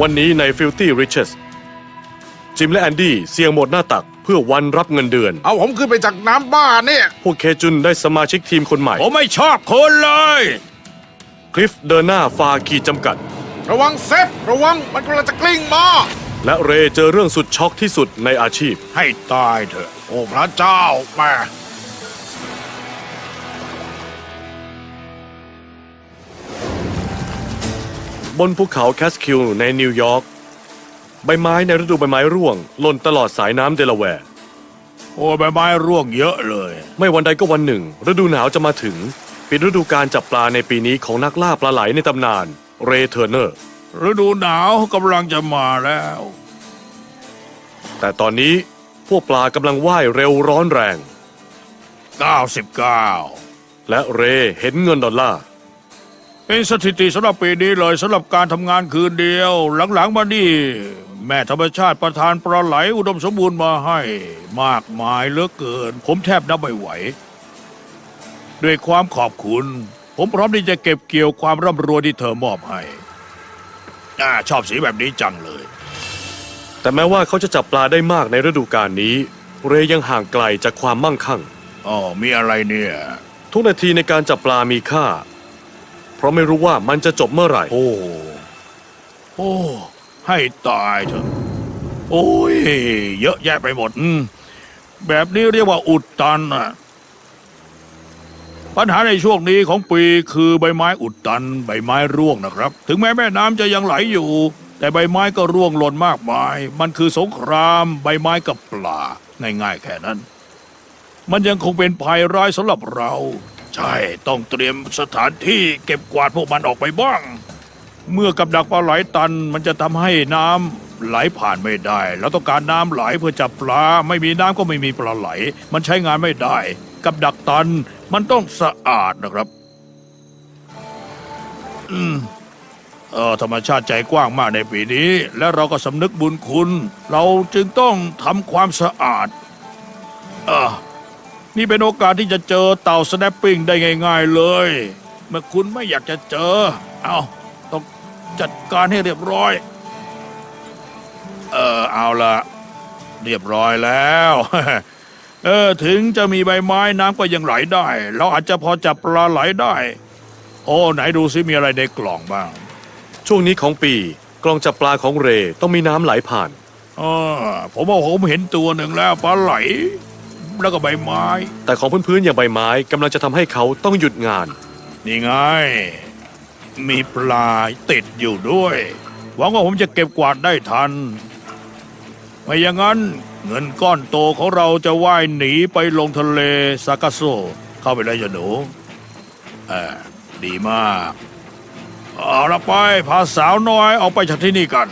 วันนี้ใน Filthy Riches จิมและแอนดี้เสี่ยงหมดหน้าตักเพื่อวันรับเงินเดือน เอาผมขึ้นไปจากน้ำบ้าเนี่ย พวกเคจุนได้สมาชิกทีมคนใหม่ ผมไม่ชอบคุณเลย คลิฟเดินหน้าฟาขีดจำกัด ระวังเซฟ ระวังมันกำลังจะกลิ้งมา และเรย์เจอเรื่องสุดช็อกที่สุดในอาชีพ ให้ตายเถอะ โอ้พระเจ้าแม่ นภูเขาแคสคิวในนิวยอร์กใบไม้ในฤดูใบไม้ร่วงหล่นตลอดสายน้ำเดลาแวร์ โอ้ใบไม้ร่วงเยอะเลย ไม่วันใดก็วันหนึ่ง ฤดูหนาวจะมาถึง ปิดฤดูการจับปลาในปีนี้ของนักล่าปลาไหลในตำนานเรย์เทอร์เนอร์ ฤดูหนาวกำลังจะมาแล้ว แต่ตอนนี้พวกปลากำลังว่ายเร็วร้อนแรง 99 และเรย์เห็นเงินดอลลาร์ เป็นสถิติสำหรับปีนี้เลยสำหรับการทำงานคืนเดียว หลังๆมานี่ แม่ธรรมชาติประทานปลาไหลอุดมสมบูรณ์มาให้ มากมายเหลือเกิน ผมแทบนับไม่ไหว ด้วยความขอบคุณ ผมพร้อมที่จะเก็บเกี่ยวความร่ำรวยที่เธอมอบให้อ่าชอบสีแบบนี้จังเลย แต่แม้ว่าเขาจะจับปลาได้มากในฤดูกาลนี้ เรย์ยังห่างไกลจากความมั่งคั่งอ๋อมีอะไรเนี่ย ทุกนาทีในการจับปลามีค่าเพ ราะไม่รู้ว่ามันจะจบเมื่อไหร่ โอ้ โอ้ ให้ตายเถอะ โอ้ย เยอะแยะไปหมดอืมแบบนี้เรียกว่าอุดตันอะปัญหาในช่วงนี้ของปีคือใบไม้อุดตัน ใบไม้ร่วงนะครับ ถึงแม้แม่น้ำจะยังไหลอยู่ แต่ใบไม้ก็ร่วงหล่นมากมาย มันคือสงครามใบไม้กับปลา ง่ายๆแค่นั้น มันยังคงเป็นภัยร้ายสำหรับเรา ใช่ ต้องเตรียมสถานที่เก็บกวาดพวกมันออกไปบ้าง เมื่อกับดักปลาไหลตันมันจะทำให้น้ำไหลผ่านไม่ได้เราต้องการน้ำไหลเพื่อจับปลา ไม่มีน้ำก็ไม่มีปลาไหล มันใช้งานไม่ได้ กับดักตันมันต้องสะอาดนะครับ อืม เออธรรมชาติใจกว้างมากในปีนี้ และเราก็สำนึกบุญคุณ เราจึงต้องทำความสะอาด เออ นี่เป็นโอกาสที่จะเจอเต่าสแนปปิ้งได้ง่ายๆเลย เมื่อคุณไม่อยากจะเจอ เอาต้องจัดการให้เรียบร้อย เออเอาละเรียบร้อยแล้ว เออถึงจะมีใบไม้น้ำก็ยังไหลได้ เราอาจจะพอจับปลาไหลได้ โอ้ไหนดูซิมีอะไรในกล่องบ้าง ช่วงนี้ของปีกล่องจับปลาของเรย์ต้องมีน้ำไหลผ่านออผมว่าผมเห็นตัวหนึ่งแล้วปลาไหล แล้วก็ใบไม้ แต่ของพื้นๆอย่างใบไม้กำลังจะทำให้เขาต้องหยุดงาน นี่ไง มีปลาติดอยู่ด้วย หวังว่าผมจะเก็บกวาดได้ทัน ไม่อย่างนั้นเงินก้อนโตของเราจะว่ายหนีไปลงทะเลซากาโซ เข้าไปได้จะหนูเออดีมาก เอาละไป พาสาวน้อยออกไปจากที่นี่กัน